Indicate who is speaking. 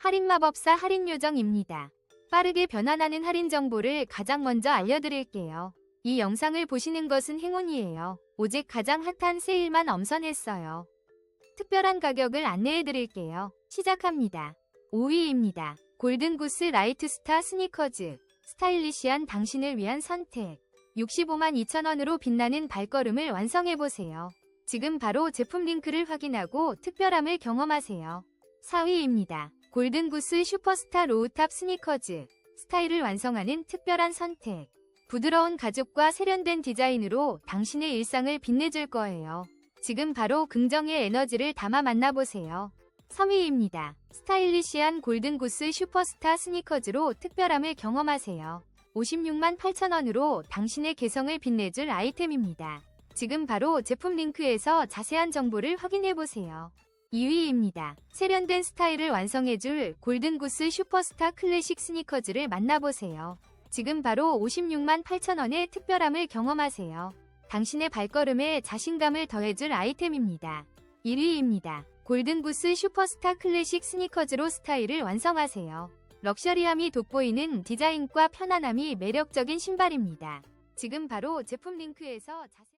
Speaker 1: 할인 마법사 할인 요정입니다. 빠르게 변환하는 할인 정보를 가장 먼저 알려드릴게요. 이 영상을 보시는 것은 행운이에요. 오직 가장 핫한 세일만 엄선했어요. 특별한 가격을 안내해드릴게요. 시작합니다. 5위입니다. 골든구스 라이트스타 스니커즈. 스타일리시한 당신을 위한 선택. 65만 2천원으로 빛나는 발걸음을 완성해보세요. 지금 바로 제품 링크를 확인하고 특별함을 경험하세요. 4위입니다. 골든구스 슈퍼스타 로우탑 스니커즈. 스타일을 완성하는 특별한 선택. 부드러운 가죽과 세련된 디자인으로 당신의 일상을 빛내줄 거예요. 지금 바로 긍정의 에너지를 담아 만나보세요. 3위입니다. 스타일리시한 골든구스 슈퍼스타 스니커즈로 특별함을 경험하세요. 56만 8천원으로 당신의 개성을 빛내줄 아이템입니다. 지금 바로 제품 링크에서 자세한 정보를 확인해보세요. 2위입니다. 세련된 스타일을 완성해줄 골든구스 슈퍼스타 클래식 스니커즈를 만나보세요. 지금 바로 56만 8천원의 특별함을 경험하세요. 당신의 발걸음에 자신감을 더해줄 아이템입니다. 1위입니다. 골든구스 슈퍼스타 클래식 스니커즈로 스타일을 완성하세요. 럭셔리함이 돋보이는 디자인과 편안함이 매력적인 신발입니다. 지금 바로 제품 링크에서 자세